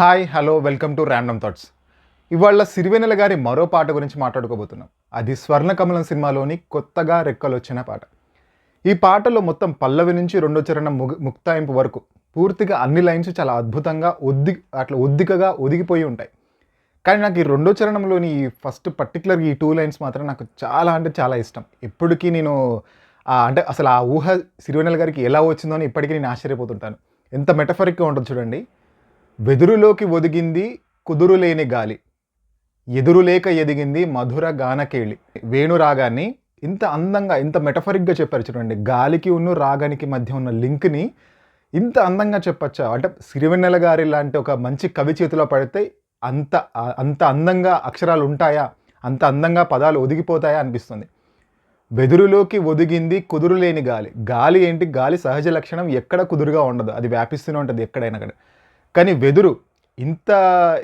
Hi hello welcome to random thoughts. ఇవాళ సిరివెనెల గారి మరో పాట గురించి మాట్లాడుకోబోతున్నాం. అది స్వర్ణకమలం సినిమాలోని కొత్తగా రెక్కలొచ్చిన పాట. ఈ పాటలో మొత్తం పల్లవి నుంచి రెండో చరణం ముగ్ ముక్తాయింపు వరకు పూర్తిగా అన్ని లైన్స్ చాలా అద్భుతంగా ఒద్ది అట్లా ఒద్దికగా ఒదిగిపోయి ఉంటాయి. కానీ నాకు ఈ రెండో చరణంలోని ఈ ఫస్ట్ పర్టికులర్ ఈ టూ లైన్స్ మాత్రం నాకు చాలా అంటే చాలా ఇష్టం. ఇప్పటికీ నేను అంటే అసలు ఆ ఊహ సిరివెనెల గారికి ఎలా వచ్చిందో అని ఇప్పటికీ నేను ఆశ్చర్యపోతుంటాను. ఎంత మెటఫరిక్గా ఉంటుంది చూడండి. వెదురులోకి ఒదిగింది కుదురులేని గాలి. ఎదురులేక ఎదిగింది మధుర గానకేళి. వేణు రాగాన్ని ఇంత అందంగా ఇంత మెటఫరిక్గా చెప్పారు చూడండి. గాలికి ఉన్న రాగానికి మధ్య ఉన్న లింక్ని ఇంత అందంగా చెప్పచ్చా? అంటే సిరివెన్నెల గారి లాంటి ఒక మంచి కవి చేతిలో పడితే అంత అంత అందంగా అక్షరాలు ఉంటాయా? అంత అందంగా పదాలు ఒదిగిపోతాయా అనిపిస్తుంది. వెదురులోకి ఒదిగింది కుదురులేని గాలి. గాలి ఏంటి? గాలి సహజ లక్షణం ఎక్కడ కుదురుగా ఉండదు. అది వ్యాపిస్తూనే ఉంటుంది ఎక్కడైనా కానీ. కానీ వెదురు ఇంత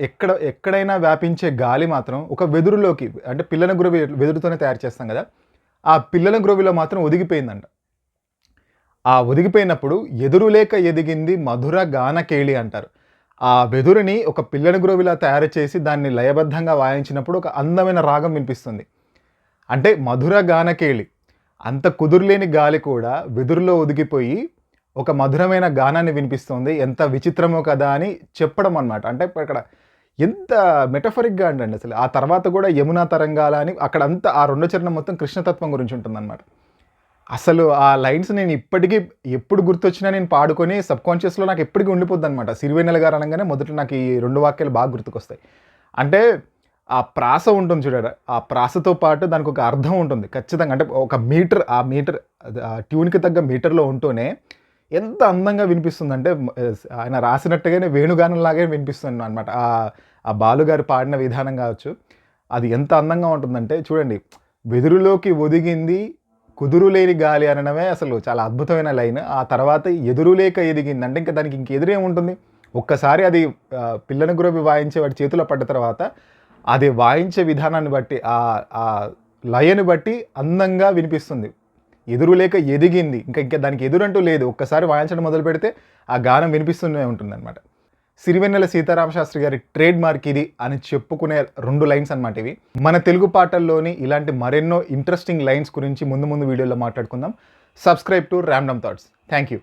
ఎక్కడ ఎక్కడైనా వ్యాపించే గాలి మాత్రం ఒక వెదురులోకి అంటే పిల్లల గురవి వెదురుతోనే తయారు చేస్తాం కదా ఆ పిల్లల గురవిలో మాత్రం ఒదిగిపోయిందంట. ఆ ఒదిగిపోయినప్పుడు ఎదురులేక ఎదిగింది మధుర గానకేళి అంటారు. ఆ వెదురుని ఒక పిల్లని గురవిలా తయారు చేసి దాన్ని లయబద్ధంగా వాయించినప్పుడు ఒక అందమైన రాగం వినిపిస్తుంది. అంటే మధుర గానకేళి అంత కుదురులేని గాలి కూడా వెదురులో ఒదిగిపోయి ఒక మధురమైన గానాన్ని వినిపిస్తుంది. ఎంత విచిత్రమో కదా అని చెప్పడం అనమాట అంటే ఇప్పుడు అక్కడ ఎంత మెటఫరిక్గా అండి అసలు. ఆ తర్వాత కూడా యమునా తరంగాల అని అక్కడ అంతా ఆ రెండో చరణం మొత్తం కృష్ణతత్వం గురించి ఉంటుందన్నమాట. అసలు ఆ లైన్స్ నేను ఇప్పటికీ ఎప్పుడు గుర్తొచ్చినా నేను పాడుకొని సబ్ కాన్షియస్లో నాకు ఎప్పటికీ ఉండిపోద్ది అనమాట సిరివెన్నెల గారు అనగానే మొదట నాకు ఈ రెండు వాక్యాలు బాగా గుర్తుకొస్తాయి. అంటే ఆ ప్రాస ఉంటుంది చూడారు ఆ ప్రాసతో పాటు దానికి ఒక అర్థం ఉంటుంది. ఖచ్చితంగా అంటే ఒక మీటర్ ఆ మీటర్ ట్యూన్కి తగ్గ మీటర్లో ఉంటూనే ఎంత అందంగా వినిపిస్తుందంటే ఆయన రాసినట్టుగానే వేణుగానంలాగే వినిపిస్తుంది అనమాట ఆ ఆ బాలుగారు పాడిన విధానం కావచ్చు. అది ఎంత అందంగా ఉంటుందంటే చూడండి వెదురులోకి ఒదిగింది కుదురులేని గాలి అనడమే అసలు చాలా అద్భుతమైన లైన్. ఆ తర్వాత ఎదురులేక ఎదిగింది అంటే ఇంకా దానికి ఇంక ఎదురేముంటుంది ఒక్కసారి అది పిల్లని గురవి వాయించే వాడి చేతిలో పడ్డ తర్వాత అది వాయించే విధానాన్ని బట్టి ఆ ఆ లయని బట్టి అందంగా వినిపిస్తుంది. ఎదురులేక ఎదిగింది. ఇంకా ఇంకా దానికి ఎదురంటూ లేదు. ఒక్కసారి వాయించడం మొదలు పెడితే ఆ గానం వినిపిస్తూనే ఉంటుందన్నమాట. సిరివెన్నెల సీతారామ శాస్త్రి గారి ట్రేడ్ మార్క్ ఇది అని చెప్పుకునే రెండు లైన్స్ అనమాట ఇవి. మన తెలుగు పాటల్లోని ఇలాంటి మరెన్నో ఇంట్రెస్టింగ్ లైన్స్ గురించి ముందు ముందు వీడియోలో మాట్లాడుకుందాం. Subscribe to random thoughts. Thank you